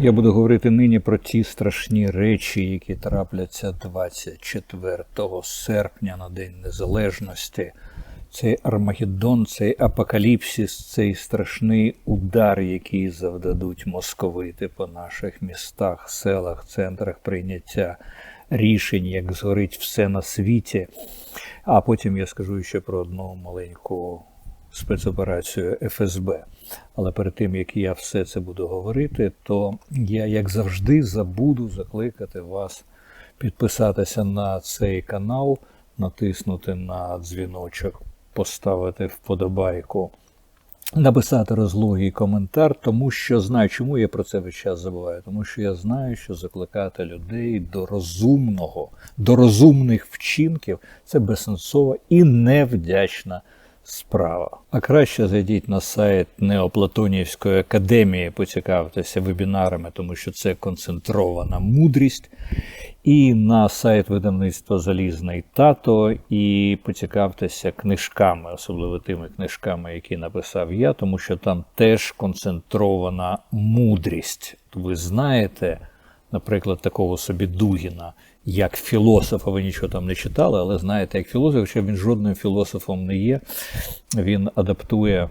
Я буду говорити нині про ті страшні речі, які трапляться 24 серпня на День Незалежності. Цей Армагеддон, цей апокаліпсис, цей страшний удар, який завдадуть московити по наших містах, селах, центрах прийняття рішень, як згорить все на світі. А потім я скажу ще про одну маленьку спецоперацію ФСБ. Але перед тим як я все це буду говорити, то я, як завжди, забуду закликати вас підписатися на цей канал, натиснути на дзвіночок, поставити вподобайку. Написати розлогий коментар, тому що знаю, чому я про це весь час забуваю. Тому що я знаю, що закликати людей до розумного, до розумних вчинків це безсенсова і невдячна справа. А краще зайдіть на сайт Неоплатонівської академії, поцікавтеся вебінарами, тому що це концентрована мудрість. І на сайт видавництва Залізний тато і поцікавтеся книжками, особливо тими книжками, які написав я, тому що там теж концентрована мудрість. Ви знаєте, наприклад, такого собі Дугіна, як філософа, ви нічого там не читали, але знаєте, як філософ, хоча він жодним філософом не є, він адаптує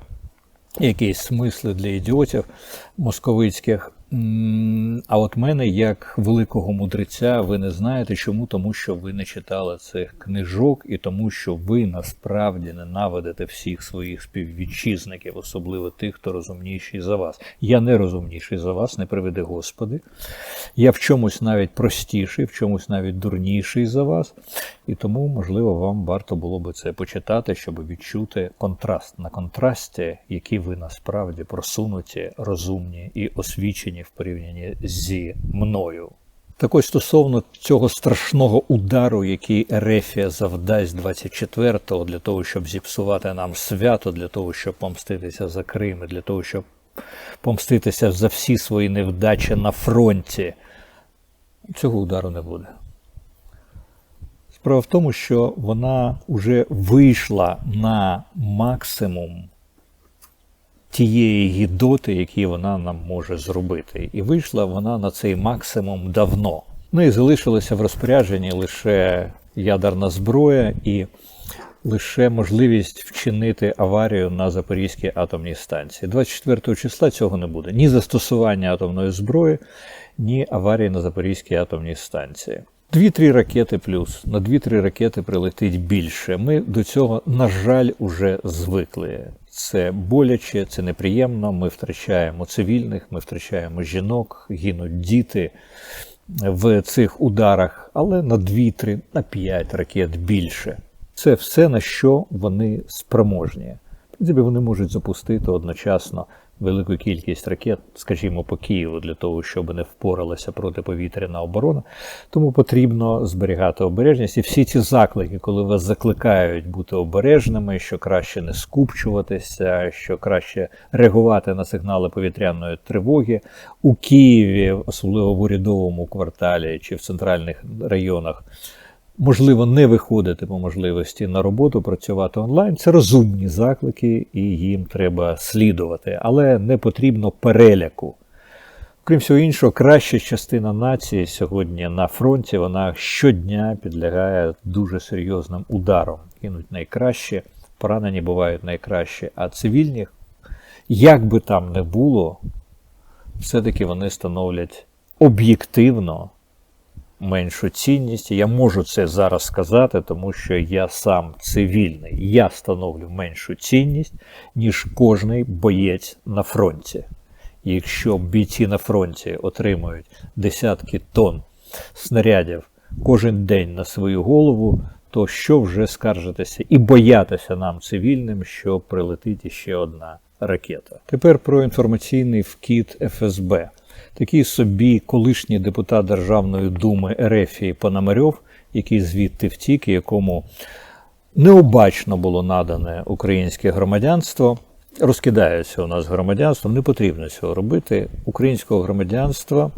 якісь смисли для ідіотів московицьких. А от мене, як великого мудреця, ви не знаєте чому? Тому що ви не читали цих книжок, і тому, що ви насправді ненавидите всіх своїх співвітчизників, особливо тих, хто розумніший за вас. Я не розумніший за вас, не приведи Господи. Я в чомусь навіть простіший, в чомусь навіть дурніший за вас. І тому, можливо, вам варто було би це почитати, щоб відчути контраст на контрасті, які ви насправді просунуті, розумні і освічені в порівнянні зі мною. Так ось стосовно цього страшного удару, який Ерефія завдасть 24-го, для того, щоб зіпсувати нам свято, для того, щоб помститися за Крим, для того, щоб помститися за всі свої невдачі на фронті, цього удару не буде. Справа в тому, що вона вже вийшла на максимум тієї гідоти, які вона нам може зробити. І вийшла вона на цей максимум давно. Ну і залишилася в розпорядженні лише ядерна зброя і лише можливість вчинити аварію на Запорізькій атомній станції. 24 числа цього не буде. Ні застосування атомної зброї, ні аварії на Запорізькій атомній станції. Дві-три ракети плюс на дві-три ракети прилетить більше. Ми до цього, на жаль, уже звикли. Це боляче, це неприємно. Ми втрачаємо цивільних, ми втрачаємо жінок, гинуть діти в цих ударах, але на 2-3, на 5 ракет більше. Це все на що вони спроможні. В принципі, вони можуть запустити одночасно велику кількість ракет, скажімо, по Києву, для того, щоб не впоралася протиповітряна оборона. Тому потрібно зберігати обережність. І всі ці заклики, коли вас закликають бути обережними, що краще не скупчуватися, що краще реагувати на сигнали повітряної тривоги у Києві, особливо в урядовому кварталі чи в центральних районах можливо, не виходити по можливості на роботу, працювати онлайн. Це розумні заклики, і їм треба слідувати, але не потрібно переляку. Крім всього іншого, краща частина нації сьогодні на фронті вона щодня підлягає дуже серйозним ударам. Кинуть найкраще, поранені бувають найкраще, а цивільні, як би там не було, все-таки вони становлять об'єктивно меншу цінність. Я можу це зараз сказати, тому що я сам цивільний. Я становлю меншу цінність, ніж кожний боєць на фронті. Якщо бійці на фронті отримують десятки тонн снарядів кожен день на свою голову, то що вже скаржитися і боятися нам цивільним, що прилетить іще одна ракета. Тепер про інформаційний вкіт ФСБ такий собі колишній депутат Державної думи Ерефії Пономарьов, який звідти втік, і якому необачно було надане українське громадянство. Розкидається у нас громадянство, не потрібно цього робити. Українського громадянства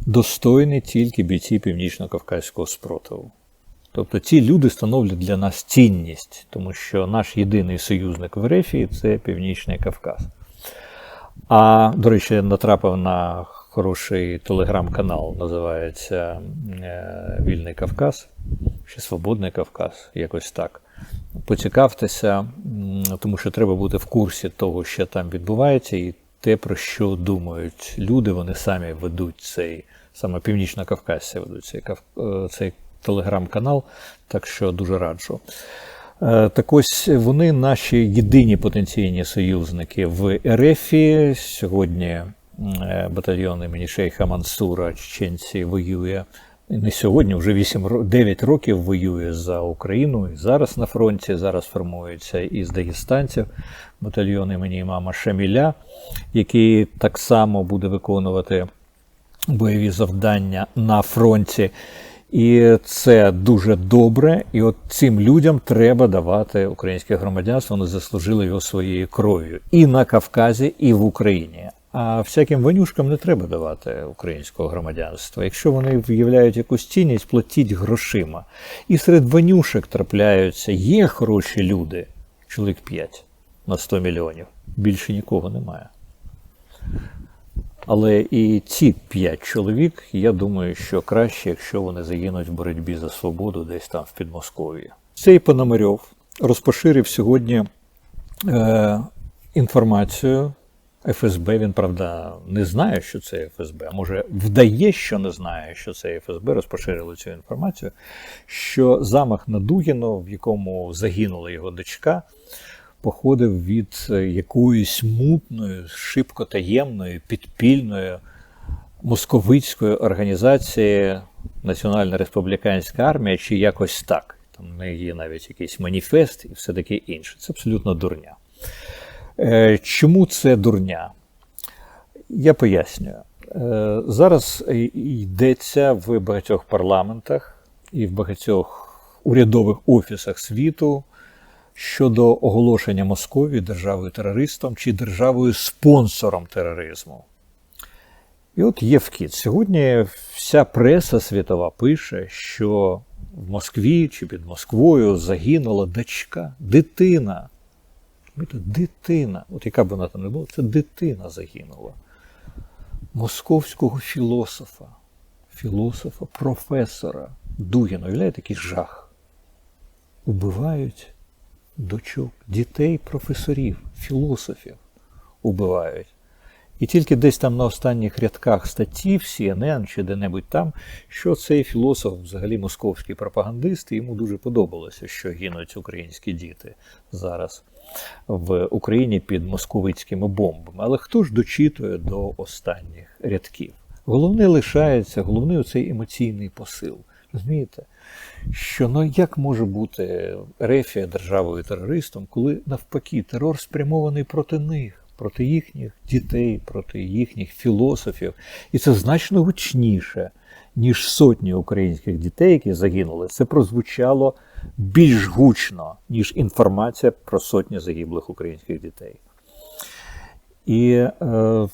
достойні тільки бійці Північно-Кавказького спротиву. Тобто ці люди становлять для нас цінність, тому що наш єдиний союзник в Ерефії це Північний Кавказ. А, до речі, натрапив на хороший телеграм-канал, називається е, Вільний Кавказ чи Свободний Кавказ, якось так. Поцікавтеся, тому що треба бути в курсі того, що там відбувається, і те, про що думають люди, вони самі ведуть цей, саме північно-кавказці ведуть цей, е, цей телеграм-канал, так що дуже раджу. Е, Так ось вони наші єдині потенційні союзники в РФ. Сьогодні е, батальйон імені Шейха Мансура чеченці воює. Не сьогодні, вже 8, ро- 9 років воює за Україну і зараз на фронті. Зараз формується із дагестанців батальйон імені імама Шаміля, який так само буде виконувати бойові завдання на фронті. І це дуже добре. І от цим людям треба давати українське громадянство. Вони заслужили його своєю кров'ю і на Кавказі, і в Україні. А всяким вонюшкам не треба давати українського громадянства. Якщо вони виявляють якусь цінність, платіть грошима. І серед вонюшек трапляються, є хороші люди, чоловік 5 на 100 мільйонів. Більше нікого немає. Але і ці п'ять чоловік, я думаю, що краще, якщо вони загинуть в боротьбі за свободу десь там в Підмосков'ї. Цей Пономарьов розпоширив сьогодні е, інформацію ФСБ. Він, правда, не знає, що це ФСБ, а може вдає, що не знає, що це ФСБ, розпоширили цю інформацію, що замах на Дугіно, в якому загинула його дочка, походив від е, якоїсь мутної, шибко таємної, підпільної московицької організації Національна республіканська армія, чи якось так. Там в неї є навіть якийсь маніфест і все таке інше. Це абсолютно дурня. Е, Чому це дурня? Я пояснюю. Е, Зараз йдеться в багатьох парламентах і в багатьох урядових офісах світу щодо оголошення Московії державою терористом чи державою спонсором тероризму. І от є вкид. Сьогодні вся преса світова пише, що в Москві чи під Москвою загинула дочка, дитина. Дитина. От яка б вона там не була, це дитина загинула. Московського філософа, філософа, професора Дугіна. Уявляєте, який жах. Убивають дочок, дітей, професорів, філософів убивають. І тільки десь там на останніх рядках статті в CNN чи де-небудь там, що цей філософ, взагалі московський пропагандист, йому дуже подобалося, що гинуть українські діти зараз в Україні під московицькими бомбами. Але хто ж дочитує до останніх рядків? Головне лишається, головний оцей емоційний посил. Розумієте? Що ну як може бути Рефія державою терористом, коли навпаки терор спрямований проти них, проти їхніх дітей, проти їхніх філософів, і це значно гучніше, ніж сотні українських дітей, які загинули. Це прозвучало більш гучно, ніж інформація про сотні загиблих українських дітей. І е,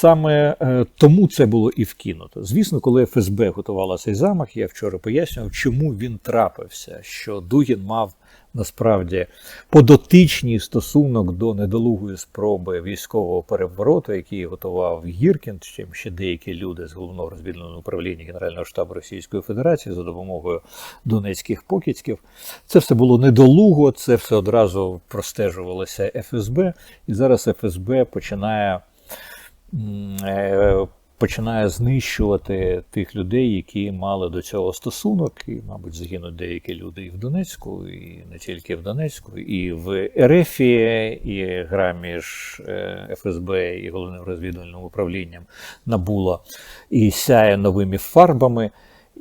саме е, тому це було і вкинуто. Звісно, коли ФСБ готувала цей замах, я вчора пояснював, чому він трапився, що Дугін мав насправді подотичний стосунок до недолугої спроби військового перевороту, який готував Гіркін, чим ще деякі люди з головного розвідувального управління Генерального штабу Російської Федерації за допомогою донецьких покидьків. Це все було недолуго, це все одразу простежувалося ФСБ, і зараз ФСБ починає. Е, Починає знищувати тих людей, які мали до цього стосунок, і, мабуть, загинуть деякі люди і в Донецьку, і не тільки в Донецьку, і в Ерефі. і гра між е, ФСБ і головним розвідувальним управлінням набула і сяє новими фарбами.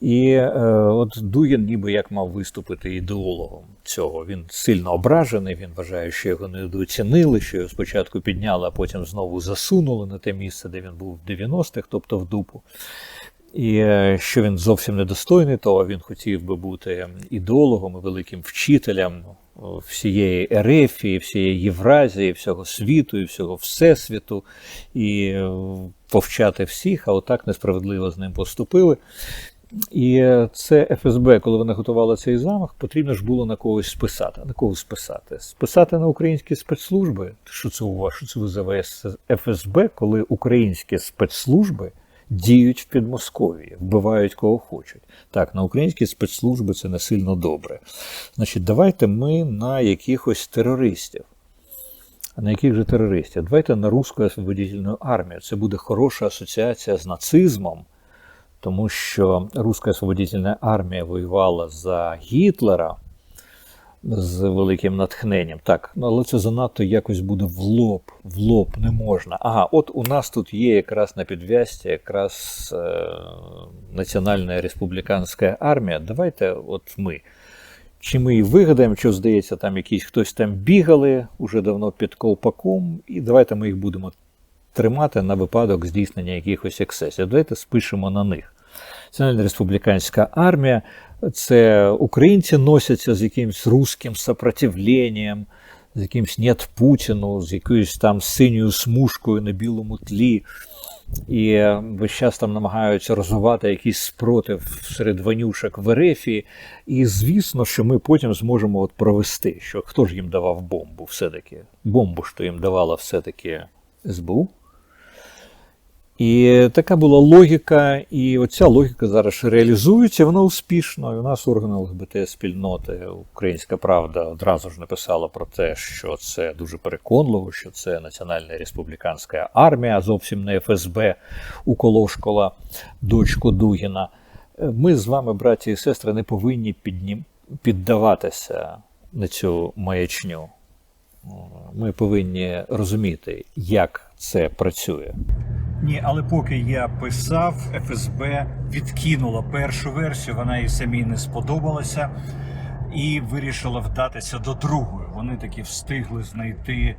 І е, от Дугін ніби як мав виступити ідеологом цього. Він сильно ображений, він вважає, що його недооцінили, що його спочатку підняли, а потім знову засунули на те місце, де він був в 90-х, тобто в дупу. І е, що він зовсім недостойний того, він хотів би бути ідеологом і великим вчителем всієї Ерефії, всієї Євразії, всього світу і всього всесвіту, і е, повчати всіх, а отак несправедливо з ним поступили. І це ФСБ, коли вони готували цей замах, потрібно ж було на когось списати. На кого списати? Списати на українські спецслужби. Що це у вас? Що це ви за ФСБ, коли українські спецслужби діють в Підмосков'ї, вбивають кого хочуть. Так, на українські спецслужби це не сильно добре. Значить, давайте ми на якихось терористів. А на яких же терористів? Давайте на Руську освободительну армію. Це буде хороша асоціація з нацизмом, тому що Руська освободительна армія воювала за Гітлера з великим натхненням. Так, ну але це занадто якось буде в лоб. В лоб не можна. Ага, от у нас тут є якраз на підв'язці якраз е, Національна республіканська армія. Давайте, от ми. Чи ми і вигадаємо, що здається, там якісь хтось там бігали уже давно під колпаком, і давайте ми їх будемо тримати на випадок здійснення якихось ексцесів. Давайте спишемо на них. Національна республіканська армія це українці носяться з якимось русським сопротивленням, з якимось «Нет Путіну, з якоюсь там синьою смужкою на білому тлі. І весь час там намагаються розвивати якийсь спротив серед ванюшок в Ерефії. І звісно, що ми потім зможемо от провести, що хто ж їм давав бомбу все-таки? Бомбу то їм давала все-таки СБУ. І така була логіка, і оця логіка зараз реалізується, вона успішно. І у нас органи ЛГБТ спільноти, Українська Правда одразу ж написала про те, що це дуже переконливо, що це Національна республіканська армія, а зовсім не ФСБ уколошкола дочку Дугіна. Ми з вами, браті і сестри, не повинні піднім... піддаватися на цю маячню. Ми повинні розуміти, як це працює. Ні, але поки я писав, ФСБ відкинула першу версію, вона їй самій не сподобалася і вирішила вдатися до другої. Вони таки встигли знайти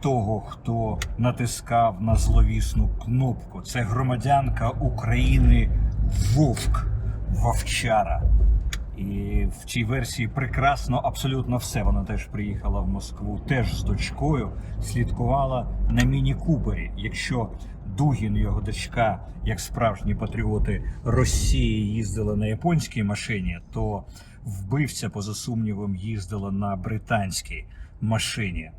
того, хто натискав на зловісну кнопку. Це громадянка України Вовк Вовчара. І в цій версії прекрасно абсолютно все. Вона теж приїхала в Москву, теж з дочкою, слідкувала на міні-кубері. Якщо Дугін, його дочка, як справжні патріоти Росії, їздила на японській машині, то вбивця, поза сумнівом, їздила на британській машині.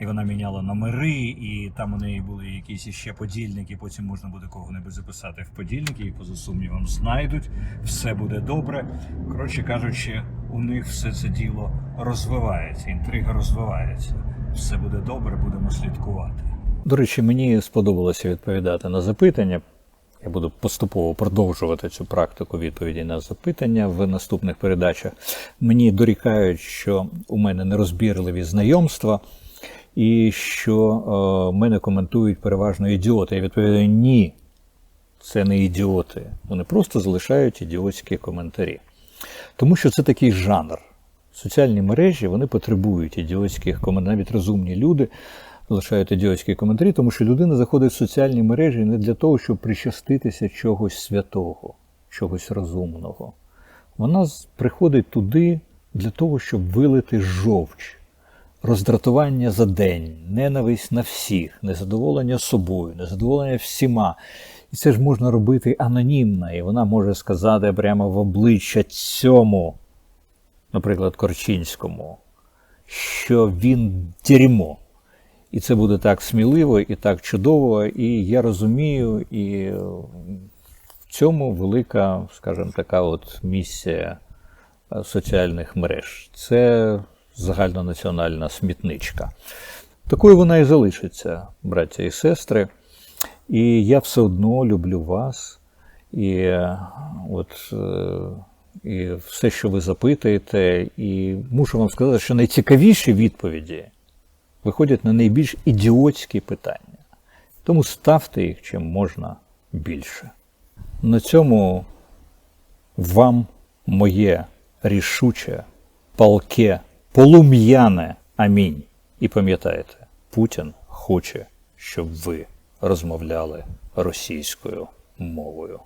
І вона міняла номери, і там у неї були якісь іще подільники. Потім можна буде кого-небудь записати в подільники, і поза сумнівом знайдуть. Все буде добре. Коротше кажучи, у них все це діло розвивається, інтрига розвивається. Все буде добре, будемо слідкувати. До речі, мені сподобалося відповідати на запитання. Я буду поступово продовжувати цю практику відповіді на запитання в наступних передачах. Мені дорікають, що у мене нерозбірливі знайомства, і що е, мене коментують переважно ідіоти. Я відповідаю: ні, це не ідіоти. Вони просто залишають ідіотські коментарі. Тому що це такий жанр. Соціальні мережі вони потребують ідіотських коментарів, навіть розумні люди залишають ідіотські коментарі, тому що людина заходить в соціальні мережі не для того, щоб причаститися чогось святого, чогось розумного. Вона приходить туди для того, щоб вилити жовч, роздратування за день, ненависть на всіх, незадоволення собою, незадоволення всіма. І це ж можна робити анонімно, і вона може сказати прямо в обличчя цьому, наприклад, Корчинському, що він дерьмо. І це буде так сміливо і так чудово. І я розумію, і в цьому велика, скажімо, така от місія соціальних мереж. Це загальнонаціональна смітничка. Такою вона і залишиться, браття і сестри. І я все одно люблю вас. І от і все, що ви запитуєте, і мушу вам сказати, що найцікавіші відповіді виходять на найбільш ідіотські питання. Тому ставте їх чим можна більше. На цьому вам моє рішуче, палке, полум'яне амінь. І пам'ятайте, Путін хоче, щоб ви розмовляли російською мовою.